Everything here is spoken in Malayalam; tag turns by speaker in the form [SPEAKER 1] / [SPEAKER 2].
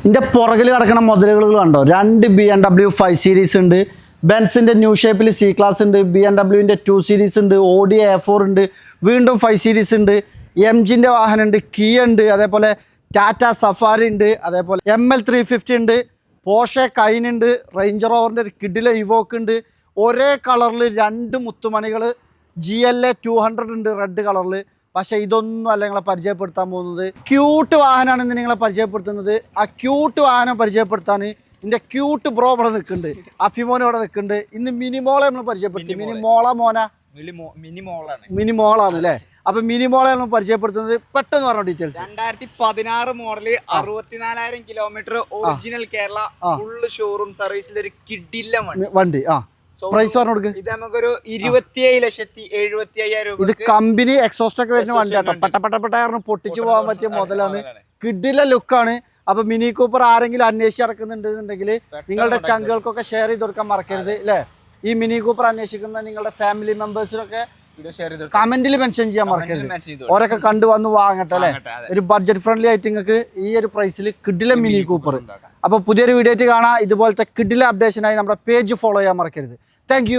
[SPEAKER 1] ഇതിന്റെ പുറകിൽ കിടക്കുന്ന മുതലുകൾ കണ്ടോ? രണ്ട് B M W five series ഉണ്ട്. ബെൻസിന്റെ ന്യൂ ഷേപ്പിൽ സി ക്ലാസ് ഉണ്ട്. ബി എം ഡബ്ല്യുവിന്റെ ടു സീരീസ് ഉണ്ട്. ഓഡി എ ഫോർ ഉണ്ട്. വീണ്ടും ഫൈവ് സീരീസ് ഉണ്ട്. എം ജിന്റെ വാഹനം ഉണ്ട് കീ ഉണ്ട്. അതേപോലെ ടാറ്റ സഫാരി ഉണ്ട്. അതേപോലെ എം എൽ ത്രീ ഫിഫ്റ്റി ഉണ്ട്. പോഷെ കൈൻ ഉണ്ട്. റേഞ്ചർ ഓവറിന്റെ ഒരു കിഡിലെ ഇവോക്ക് ഉണ്ട്. ഒരേ കളറിൽ രണ്ട് മുത്തുമണികൾ G L A two hundred ഉണ്ട്. റെഡ് കളറിൽ പക്ഷേ ഇതൊന്നും അല്ല നിങ്ങളെ പരിചയപ്പെടുത്താൻ പോകുന്നത്. ക്യൂട്ട് വാഹനമാണ് ഇന്ന് നിങ്ങളെ പരിചയപ്പെടുത്തുന്നത്. ആ ക്യൂട്ട് വാഹനം പരിചയപ്പെടുത്താൻ എന്റെ ക്യൂട്ട് ബ്രോ ഇവിടെ നിൽക്കുന്നുണ്ട്. അഫിമോൻ ഇവിടെ നിൽക്കുന്നുണ്ട്. ഇന്ന് മിനിമോളെ നമ്മൾ പരിചയപ്പെടുത്തി. മിനിമോള മോന
[SPEAKER 2] മിനി? മോളാണ്.
[SPEAKER 1] മിനിമോളാണ് അല്ലേ? അപ്പൊ മിനിമോളെ നമ്മൾ പരിചയപ്പെടുത്തുന്നത് പെട്ടെന്ന് പറഞ്ഞ ഡീറ്റെയിൽസ്
[SPEAKER 2] രണ്ടായിരത്തി പതിനാറ് model അറുപത്തിനാലായിരം kilometre original Kerala. Full showroom സർവീസിൽ ഒരു കിഡില്ല വണ്ടി
[SPEAKER 1] ആ. പ്രൈസ് പറഞ്ഞു കൊടുക്ക്.
[SPEAKER 2] ഇത് നമുക്കൊരു ഇരുപത്തിയേഴ് ലക്ഷത്തി എഴുപത്തി അയ്യായിരം
[SPEAKER 1] ഇത് കമ്പനി എക്സോസ്റ്റ് ഒക്കെ വരുന്ന വണ്ടി കേട്ടോ. പെട്ട പെട്ട പെട്ടായിരുന്നു പൊട്ടിച്ചു പോകാൻ പറ്റിയ മുതലാണ് കിഡിലെ ലുക്കാണ് അപ്പൊ മിനി കൂപ്പർ ആരെങ്കിലും അന്വേഷിച്ച് നടക്കുന്നുണ്ടെന്നുണ്ടെങ്കിൽ നിങ്ങളുടെ ചങ്കുകൾക്കൊക്കെ ഷെയർ ചെയ്ത് കൊടുക്കാൻ മറക്കരുത് അല്ലേ ഈ മിനി കൂപ്പർ അന്വേഷിക്കുന്ന നിങ്ങളുടെ ഫാമിലി മെമ്പേഴ്സിനൊക്കെ കമന്റിൽ മെൻഷൻ ചെയ്യാൻ മറക്കരുത്. ഓരൊക്കെ കണ്ടു വന്ന് വാങ്ങട്ടെ അല്ലെ ഒരു ബഡ്ജറ്റ് ഫ്രണ്ട്ലി ആയിട്ട് നിങ്ങൾക്ക് ഈ ഒരു പ്രൈസിൽ കിഡിലെ മിനി കൂപ്പർ. അപ്പോൾ പുതിയൊരു വീഡിയോ ആയിട്ട് കാണാം. ഇതുപോലത്തെ കിഡിലെ അപ്ഡേഷനായി നമ്മുടെ പേജ് ഫോളോ ചെയ്യാൻ മറക്കരുത്. താങ്ക്